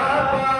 Baba.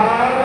Amém.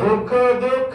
Fıkıdı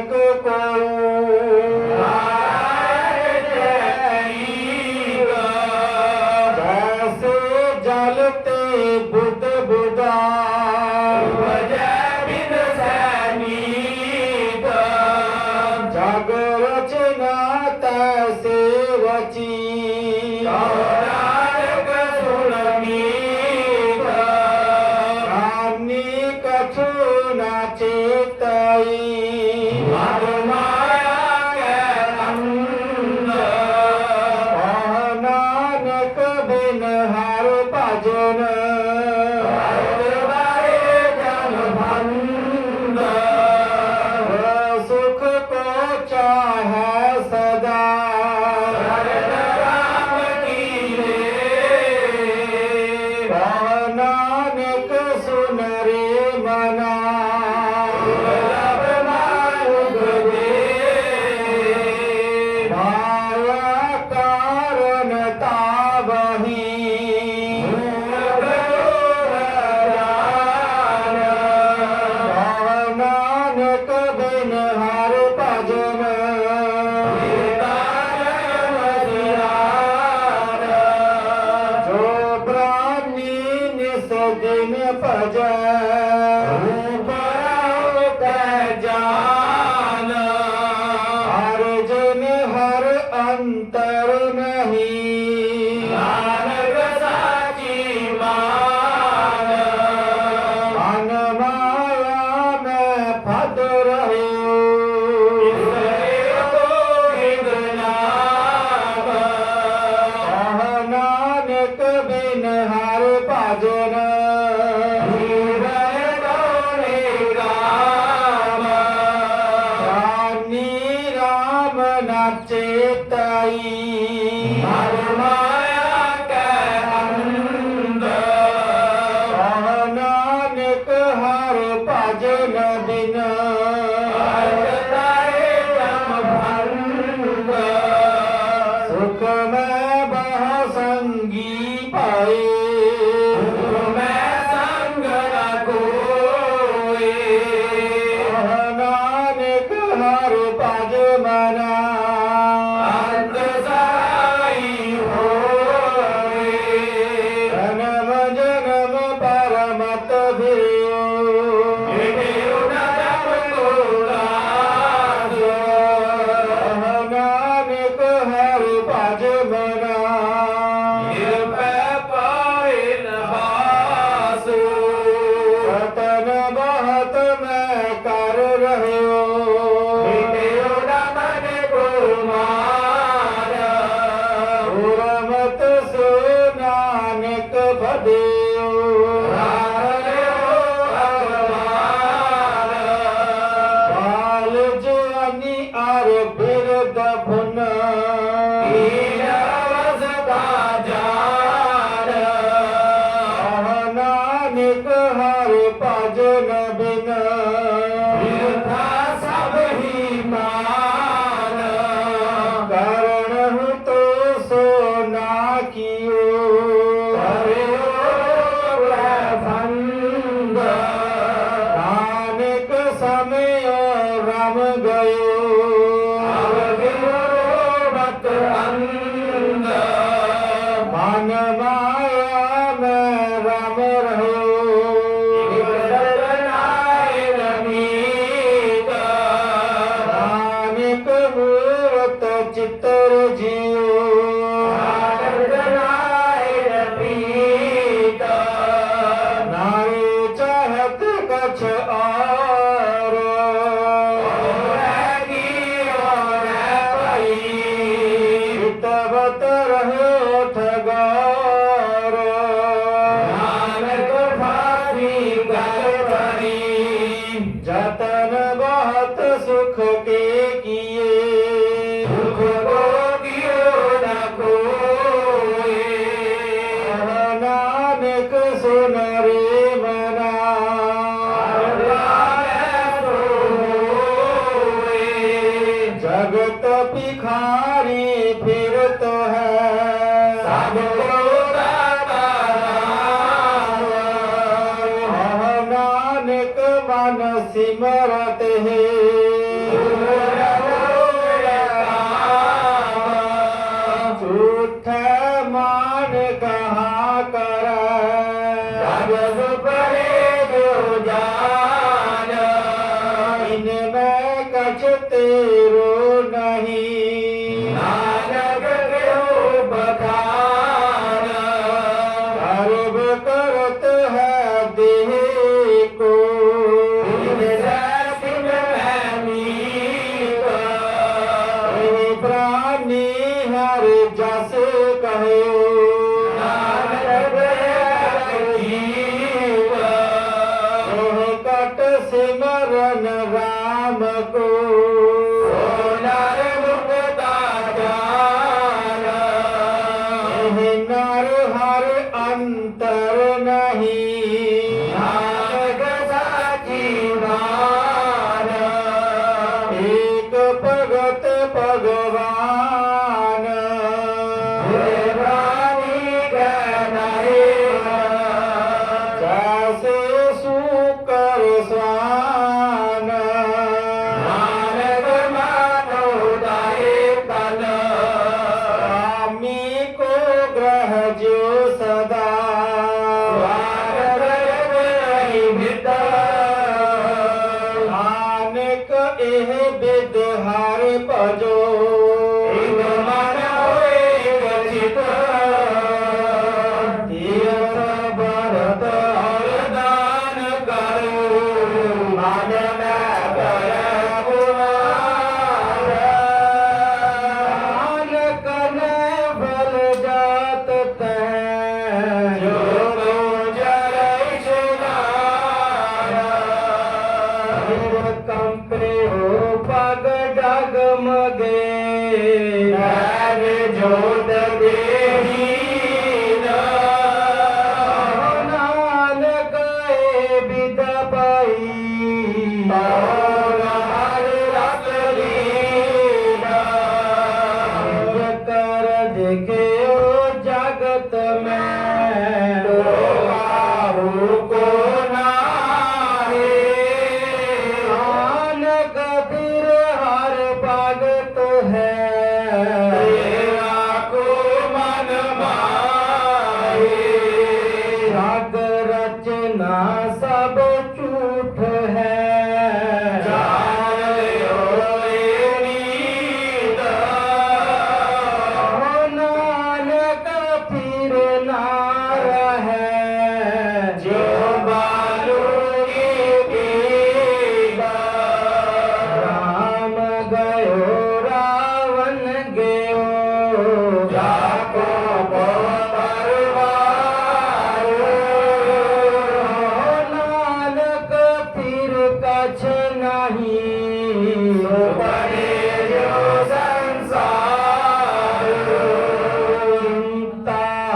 que con Namanga todo no হরে যাসে ਨਾਨਕ ਇਹ ਬਿਦ ਹਾਰੇ ਭਜੋ।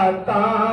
माता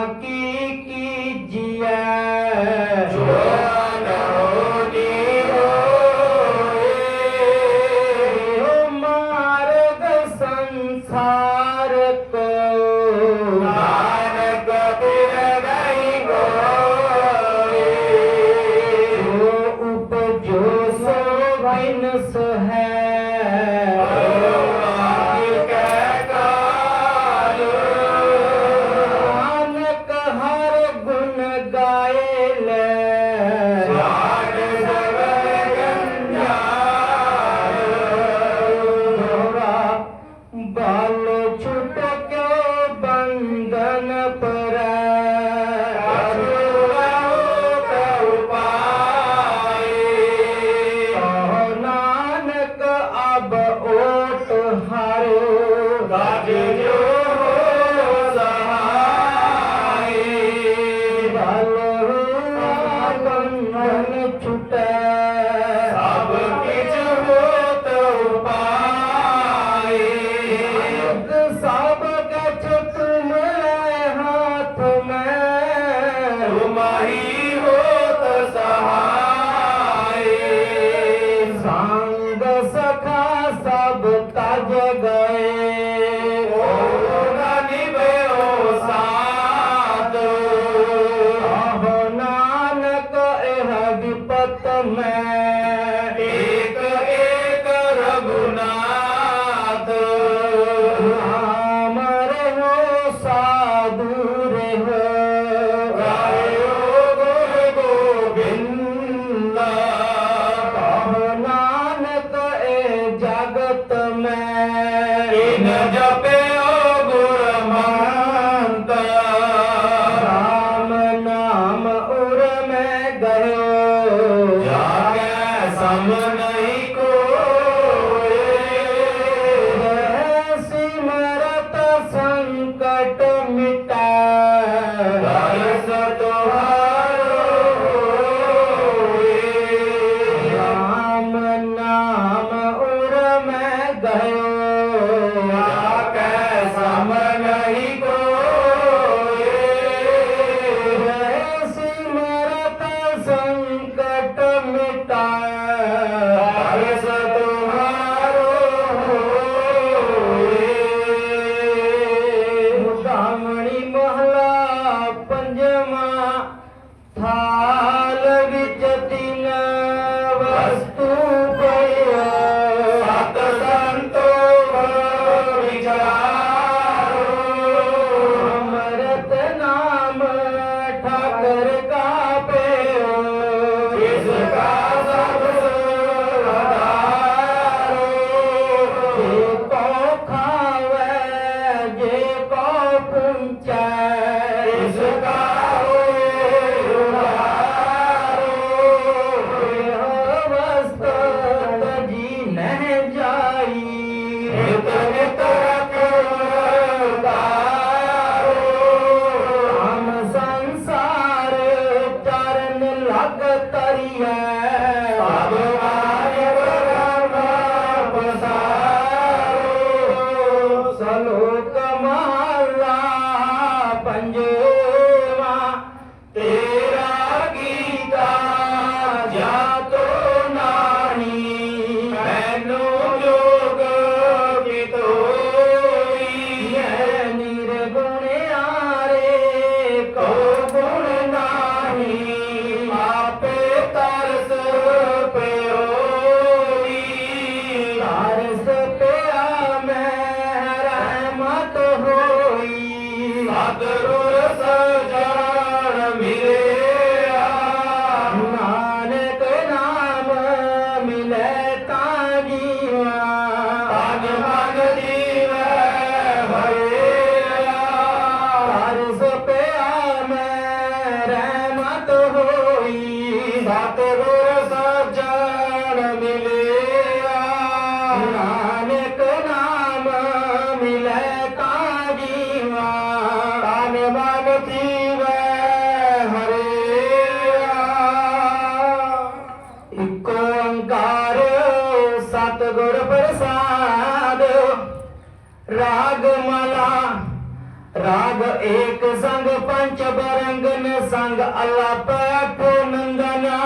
एक संग पंच बरंग ने संग अल्लाह पैठो नंदना।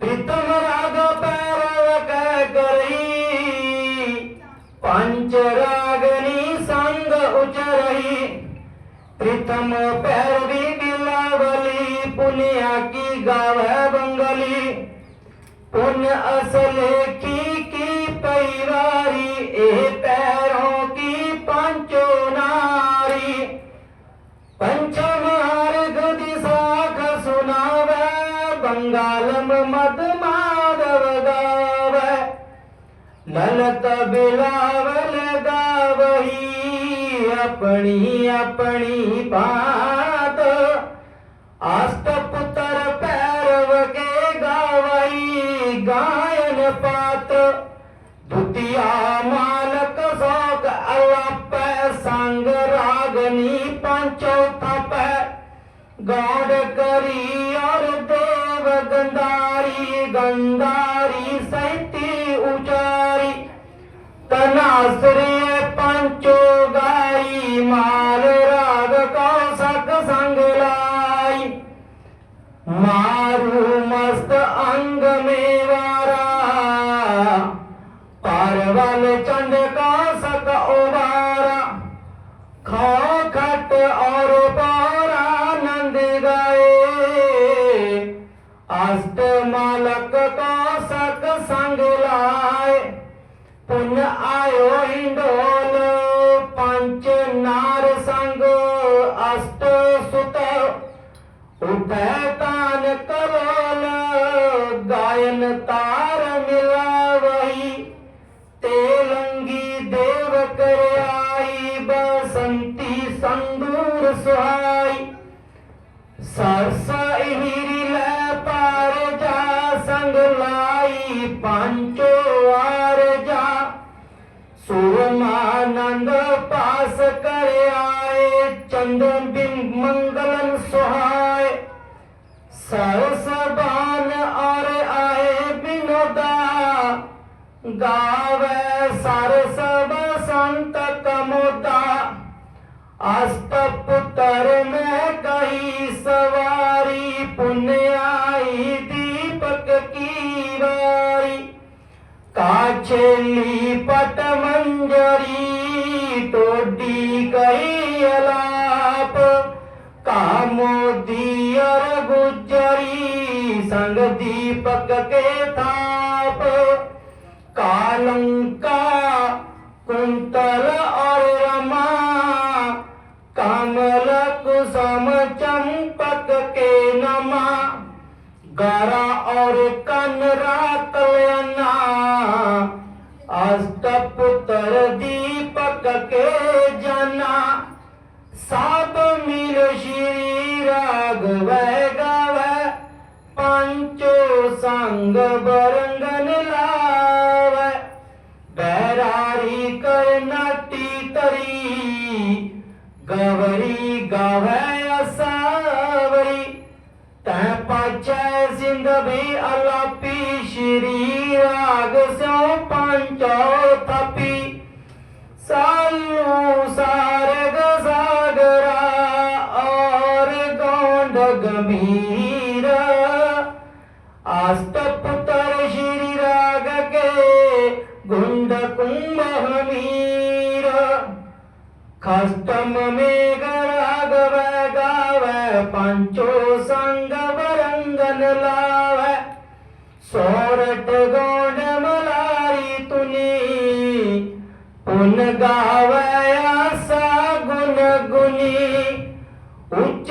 प्रीतम राग पैर कह करही पंच रागनी संग उचरही। प्रीतम पैर भी बिलावली, पुनिया की गाव है बंगली। पुन असले की की पैरारी एक ಕಂಗಾಲಮ ಮದ ಮಾಧವದಾವ ಲಲತ ಬಿಲಾವಲ ಗಾವಹಿ ಅಪಣಿ ಅಪಣಿ ಪಾತ ಆಸ್ತ ಪುತ್ರ ಪೈರವಗೆ ಗಾವಹಿ ಗಾಯನ ಪಾತ ದುತಿಯ ಮಾಲಕ ಸೋಕ ಅಲ್ಲಪ್ಪ ಸಂಗ ರಾಗನಿ ಪಂಚೋತಪ ಗಾ ਗੰਦਾਰੀ ਗੰਦਾਰੀ ਸਹਿਤੀ ਉਚਾਰੀ ਤਨਾਸਰੇ ਪੰਚੋ ਗਾਈ ਮਾਲ have गावे सरस बसंत कमोदा। अष्ट पुत्र में कही सवारी पुण्य आई दीपक की बारी। काछेली पट मंजरी टोडी गई अलाप। कामोदी और गुजरी संग दीपक के थाप। कालंका कुंतल और रमा कमल कुसुम चंपक के नमा गरा और कनरा कल्याणा अष्टपुत्र दीपक के जना सात मिल श्री राघव गाव पंचो संग बरंगन ਲਾਵੇ ਅਸਾਵਰੀ, ਤੈ ਪਾਚੈ ਜ਼ਿੰਦਗੀ ਅਲਾਪੀ, ਸ਼੍ਰੀ ਰਾਗ ਸੋ ਪੰਚੋ ਤਪੀ। ਸਾਲੂ ਸਾਰਗ ਸਾਗਰਾ, ਔਰ ਗੋਂਡ ਗੰਭੀਰ। ਆਸਤਪਤਰ ਸ਼੍ਰੀ ਰਾਗ ਕੇ ਗੁੰਡ ਕੁੰਭ ਹਮੀਰ। ਖਸਤਮ ਮੇ सांचो संग बरंगन लाव सोरठ गोड मलारी तुनी पुन गावया सा गुन गुनी उच्च